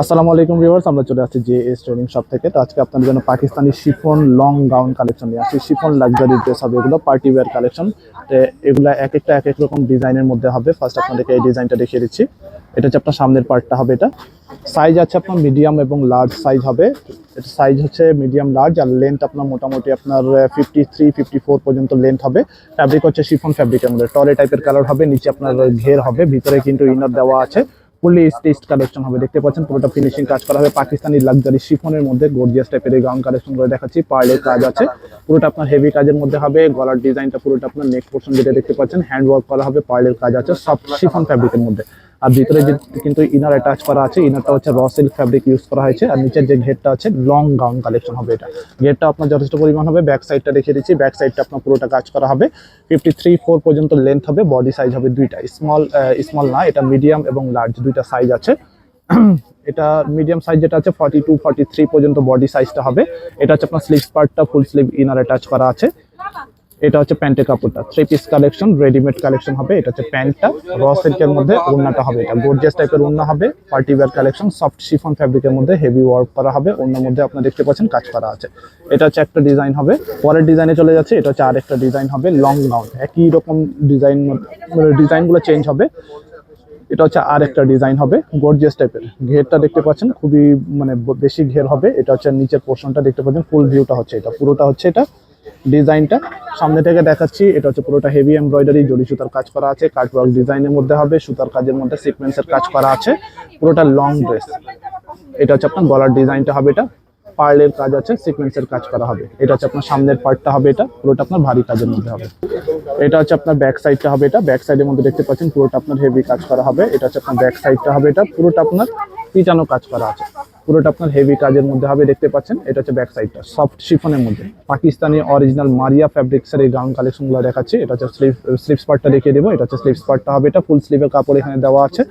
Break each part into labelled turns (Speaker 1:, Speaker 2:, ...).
Speaker 1: আসসালামু আলাইকুম ভিউয়ার্স, আমরা চলে আসছি জে এস ট্রেনিং শপ থেকে। তো আজকে আপনাদের জন্য Pakistani chiffon long gown collection নিয়ে আসছি। শিফন লাক্সারি ড্রেস হবে এগুলো পার্টি ওয়্যার কালেকশন এগুলো এক একটা, এক এক রকম ডিজাইনের মধ্যে হবে। ফার্স্ট আপনাদেরকে এই ডিজাইনটা দেখিয়ে দিচ্ছি। এটা হচ্ছে আপনার সামনের পার্টটা হবে এটা। সাইজ আছে আপনার মিডিয়াম এবং লার্জ সাইজ হবে। এটা সাইজ হচ্ছে মিডিয়াম লার্জ আর লেন্থ আপনার মোটামুটি আপনার ফিফটি থ্রি ফিফটি ফোর পর্যন্ত লেন্থ হবে। ফ্যাব্রিক হচ্ছে শিফন ফ্যাব্রিকের মধ্যে। টরে টাইপের কালার হবে, নিচে আপনার ঘের হবে। ভিতরে কিন্তু ইনার দেওয়া আছে। ফুললি স্টেজ কালেকশন হবে। দেখতে পাচ্ছেন, পুরোটা ফিনিশিং কাজ করা হবে পাকিস্তানি লাক্সারি শিফনের মধ্যে। গর্জিয়াস টাইপের এই গাউন কালেকশন করে দেখাচ্ছি। পার্লের কাজ আছে। পুরোটা আপনার হেভি কাজের মধ্যে হবে। গলার ডিজাইনটা পুরোটা আপনার নেক পোর্শন যেটা দেখতে পাচ্ছেন হ্যান্ড ওয়ার্ক করা হবে পার্লের কাজ আছে। সব শিফন ফ্যাব্রিকের মধ্যে। আর ভিতরে যে কিন্তু ইনার অ্যাটাচ করা আছে ইনারটা হচ্ছে র সিল্ক ফ্যাব্রিক ইউজ করা হয়েছে, আর নিচের যে ঘেরটা আছে লং গাউন কালেকশন হবে এটা। ঘেরটা আপনার যথেষ্ট পরিমাণ হবে ব্যাক সাইডটা দেখিয়ে দিচ্ছি ব্যাক সাইডটা আপনার পুরোটা কাজ করা হবে। ফিফটি থ্রি ফোর পর্যন্ত লেন্থ হবে বডি সাইজ হবে দুইটা স্মল স্মল না, এটা মিডিয়াম এবং লার্জ দুইটা সাইজ আছে। এটা মিডিয়াম সাইজ যেটা আছে ফর্টি টু ফর্টি থ্রি পর্যন্ত বডি সাইজটা হবে। এটা হচ্ছে আপনার স্লিভ পার্টটা ফুল স্লিভ ইনার অ্যাটাচ করা আছে। এটা হচ্ছে প্যান্টের কাপড়টা। Three piece collection readymade collection হবে। এটা হচ্ছে প্যান্টটা। র সিল্কের মধ্যে ওড়নাটা হবে এটা। গোর্জিয়াস টাইপের ওড়না হবে। Party wear collection soft chiffon ফ্যাব্রিকের মধ্যে হেভি ওয়ার্ক করা হবে। ওড়নার মধ্যে আপনারা দেখতে পাচ্ছেন কাজ করা আছে। এটা হচ্ছে একটা ডিজাইন হবে। পরের ডিজাইনে চলে যাচ্ছে। এটা হচ্ছে আরেকটা ডিজাইন হবে লং গাউন একই রকম ডিজাইন ডিজাইনগুলো চেঞ্জ হবে। এটা হচ্ছে আর একটা ডিজাইন হবে গর্জিয়াস টাইপের ঘেরটা দেখতে পাচ্ছেন, খুবই মানে বেশি ঘের হবে। এটা হচ্ছে নিচের পোর্শনটা দেখতে পাচ্ছেন ফুল ভিউটা হচ্ছে এটা। পুরোটা হচ্ছে এটা। ডিজাইনটা। সামনে থেকে দেখাচ্ছি, এটা হচ্ছে পুরোটা হেভি এমব্রয়ডারি জড়ি সুতার কাজ করা আছে কাটওয়ার্ক ডিজাইনের মধ্যে হবে, সুতার কাজের মধ্যে সিকোয়েন্সের কাজ করা আছে, পুরোটা লং ড্রেস এটা হচ্ছে আপনার গলার ডিজাইনটা হবে এটা। পার্লের কাজ আছে সিকোয়েন্সের কাজ করা হবে। এটা হচ্ছে আপনার সামনের পার্টটা হবে এটা, পুরোটা আপনার ভারী কাজের মধ্যে হবে। এটা হচ্ছে আপনার ব্যাক সাইডটা হবে এটা ব্যাক সাইডের মধ্যে দেখতে পাচ্ছেন পুরোটা আপনার হেভি কাজ করা হবে। এটা হচ্ছে আপনার ব্যাক সাইডটা হবে এটা, পুরোটা আপনার পিটানো কাজ করা আছে। পুরোটা আপনার হেভি কাজের মধ্যে হবে দেখতে পাচ্ছেন, এটা হচ্ছে ব্যাক সাইডটা সফট শিফনের মধ্যে। পাকিস্তানি অরিজিনাল মারিয়া ফ্যাব্রিক্সের এই গাউন কালেকশনগুলো দেখাচ্ছি, এটা হচ্ছে স্লিভ স্লিভস পার্টটা দেখিয়ে দেবো, এটা হচ্ছে স্লিভস পার্টটা হবে এটা ফুল স্লিভের কাপড় এখানে দেওয়া আছে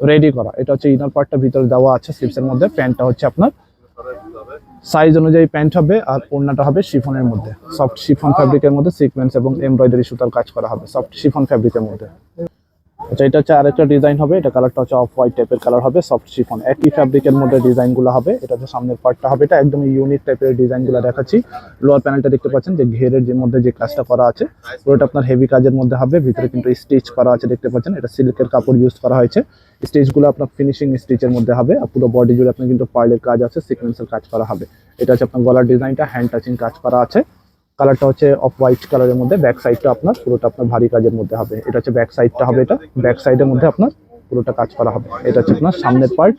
Speaker 1: রেডি করা। এটা হচ্ছে ইনার পার্টটা ভিতরে দেওয়া আছে স্লিভসের মধ্যে। প্যান্টটা হচ্ছে আপনার সাইজ অনুযায়ী প্যান্ট হবে আর ওড়নাটা হবে শিফনের মধ্যে। সফট শিফন ফ্যাব্রিকের মধ্যে সিকোয়েন্স এবং এমব্রয়ডারি সুতার কাজ করা হবে, সফট শিফন ফ্যাব্রিকের মধ্যে। আচ্ছা এটা হচ্ছে আরেকটা ডিজাইন হবে, এটা কালারটা হচ্ছে অফ হোয়াইট টাইপের কালার হবে, সফট শিফন। একই ফ্যাব্রিকের মধ্যে ডিজাইনগুলো হবে, এটা হচ্ছে সামনের পার্টটা হবে, এটা একদম ইউনিক টাইপের ডিজাইনগুলো দেখাচ্ছি। লোয়ার প্যানেলটা দেখতে পাচ্ছেন যে ঘেরের যে মধ্যে যে কাজটা করা আছে পুরোটা আপনার হেভি কাজের মধ্যে হবে, ভিতরে কিন্তু স্টিচ করা আছে দেখতে পাচ্ছেন, এটা সিল্কের কাপড় ইউজ করা হয়েছে। স্টিচগুলো আপনার ফিনিশিং স্টিচের মধ্যে হবে আর পুরো বডি জুড়ে আপনার কিন্তু পার্লের কাজ আছে সিকোয়েন্সের কাজ করা হবে। এটা হচ্ছে আপনার গলার ডিজাইনটা হ্যান্ড টাচিং কাজ করা আছে। কালারটা হচ্ছে অফ হোয়াইট কালারের মধ্যে ব্যাক সাইডটা আপনার, পুরোটা আপনার ভারী কাজের মধ্যে হবে। এটা হচ্ছে ব্যাক সাইডটা হবে এটা। ব্যাক সাইডের মধ্যে আপনার পুরোটা কাজ করা হবে। এটা হচ্ছে আপনার সামনের পার্ট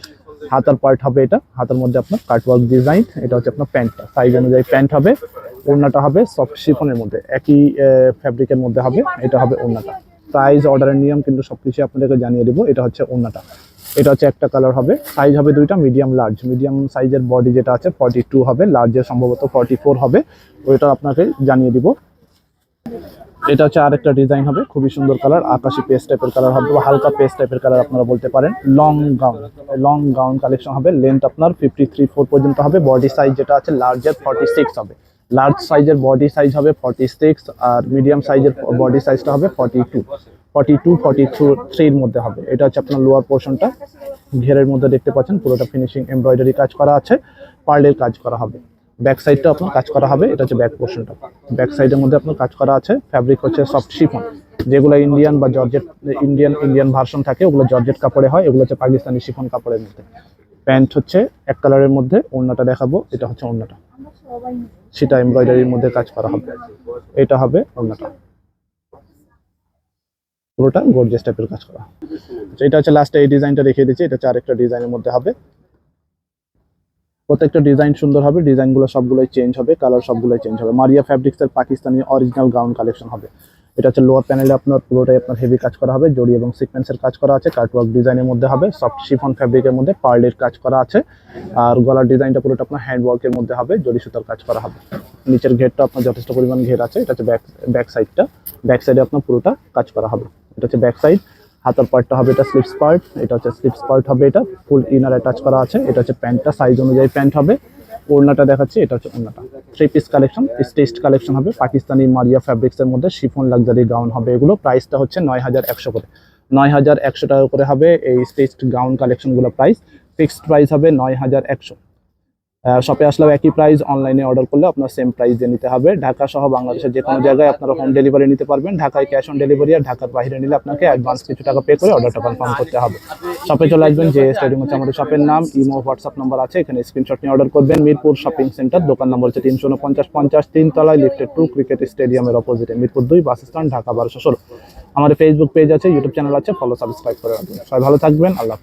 Speaker 1: হাতার পার্ট হবে এটা। হাতার মধ্যে আপনার কাটওয়ার্ক ডিজাইন এটা হচ্ছে আপনার প্যান্টটা। সাইজ অনুযায়ী প্যান্ট হবে, ওড়নাটা হবে সফট শিফনের মধ্যে। একই ফ্যাব্রিকের মধ্যে হবে, এটা হবে ওড়নাটা। প্রাইস অর্ডারের নিয়ম কিন্তু সবকিছু আপনাদেরকে জানিয়ে দেবো। এটা হচ্ছে ওড়নাটা এটা হচ্ছে একটা কালার হবে। সাইজ হবে দুইটা মিডিয়াম লার্জ মিডিয়াম সাইজের বডি যেটা আছে ফর্টি টু হবে লার্জের সম্ভবত ফর্টি ফোর হবে। ওইটা আপনাকে জানিয়ে দিব। এটা হচ্ছে আরেকটা ডিজাইন হবে। খুবই সুন্দর কালার আকাশি পেস্ট টাইপের কালার হবে বা হালকা পেস্ট টাইপের কালার আপনারা বলতে পারেন। Long gown long gown collection হবে। লেন্থ আপনার ফিফটি থ্রি ফোর পর্যন্ত হবে। বডি সাইজ যেটা আছে লার্জের ফর্টি সিক্স হবে। লার্জ সাইজের বডি সাইজ হবে ফর্টি সিক্স আর মিডিয়াম সাইজের বডি সাইজটা হবে forty two forty two forty থ্রির মধ্যে হবে। এটা হচ্ছে আপনার লোয়ার পোর্শনটা ঘেরের মধ্যে দেখতে পাচ্ছেন, পুরোটা ফিনিশিং এমব্রয়ডারি কাজ করা আছে পার্লের কাজ করা হবে। ব্যাক সাইডটা আপনার কাজ করা হবে, এটা হচ্ছে ব্যাক পোর্শনটা ব্যাক সাইডের মধ্যে আপনার কাজ করা আছে ফ্যাব্রিক হচ্ছে সফট শিফন যেগুলো ইন্ডিয়ান বা জর্জেট ইন্ডিয়ান ইন্ডিয়ান ভার্সন থাকে, ওগুলো জর্জেট কাপড়ে হয়, এগুলো হচ্ছে পাকিস্তানি শিফন কাপড়ের মধ্যে। প্যান্ট হচ্ছে এক কালারের মধ্যে ওড়নাটা দেখাবো এটা হচ্ছে ওড়নাটা। সেটা এমব্রয়ডারির মধ্যে কাজ করা হবে। এটা হবে ওড়নাটা। পুরোটা গর্জিয়াস টাইপের কাজ করা। আচ্ছা, এটা হচ্ছে লাস্টে এই ডিজাইনটা দেখিয়ে দিচ্ছি এটা হচ্ছে আরেকটা ডিজাইনের মধ্যে হবে। প্রত্যেকটা ডিজাইন সুন্দর হবে ডিজাইনগুলো সবগুলোই চেঞ্জ হবে কালার সবগুলোই চেঞ্জ হবে। মারিয়া ফ্যাব্রিক্সের পাকিস্তানি অরিজিনাল গাউন কালেকশন হবে। এটা হচ্ছে লোয়ার প্যানেলে আপনার পুরোটাই আপনার হেভি কাজ করা হবে, জড়ি এবং সিকোয়েন্সের কাজ করা আছে কাটওয়ার্ক ডিজাইনের মধ্যে হবে সফট শিফন ফ্যাব্রিকের মধ্যে পার্লের কাজ করা আছে, আর গলার ডিজাইনটা পুরোটা আপনার হ্যান্ড ওয়ার্কের মধ্যে হবে, জড়ি সুতার কাজ করা হবে। নিচের ঘেরটা আপনার যথেষ্ট পরিমাণ ঘের আছে, এটা হচ্ছে ব্যাক ব্যাক সাইডটা ব্যাক সাইডে আপনার পুরোটা কাজ করা হবে। এটা হচ্ছে ব্যাক সাইড হাতার পার্টটা হবে এটা স্লিপস পার্ট এটা হচ্ছে স্লিপস পার্ট হবে এটা ফুল ইনার অ্যাটাচ করা আছে, এটা হচ্ছে প্যান্টটা সাইজ অনুযায়ী প্যান্ট হবে, ওড়নাটা দেখাচ্ছি, এটা হচ্ছে ওড়নাটা। Three piece collection latest collection হবে। পাকিস্তানি মারিয়া ফ্যাব্রিক্সের মধ্যে শিফন লাক্সারি গাউন হবে এগুলো। প্রাইসটা হচ্ছে নয় হাজার একশো করে। নয় হাজার একশো টাকা করে হবে এই স্টেস্ট গাউন কালেকশনগুলো প্রাইস ফিক্সড প্রাইস হবে নয় হাজার একশো। শপে আসলেও একই প্রাইস অনলাইনে অর্ডার করলে আপনার সেম প্রাইস দিয়ে নিতে হবে। ঢাকা সহ বাংলাদেশের যে কোনো জায়গায় আপনারা হোম ডেলিভারি নিতে পারবেন। ঢাকায় ক্যাশ অন ডেলিভারি আর ঢাকার বাইরে নিলে আপনাকে অ্যাডভান্স কিছু টাকা পে করে অর্ডারটা কনফার্ম করতে হবে। শপে চলে আসবেন, যে স্টেডিয়াম হচ্ছে আমাদের শপের নাম ইমো হোয়াটসঅ্যাপ নাম্বার আছে, এখানে স্ক্রিনশট নিয়ে অর্ডার করবেন। মিরপুর শপিং সেন্টার দোকান নম্বর হচ্ছে তিনশো উনপঞ্চাশ, পঞ্চাশ, তিনতলায় লিফটেড টু ক্রিকেট স্টেডিয়ামের অপোজিটে মিরপুর দুই, বাস স্ট্যান্ড, ঢাকা বারোশো ষোলো। আমাদের ফেসবুক পেজ আছে ইউটিউব চ্যানেল আছে ফলো সাবস্ক্রাইব করে রাখবেন। সবাই ভালো থাকবেন, আল্লাহ।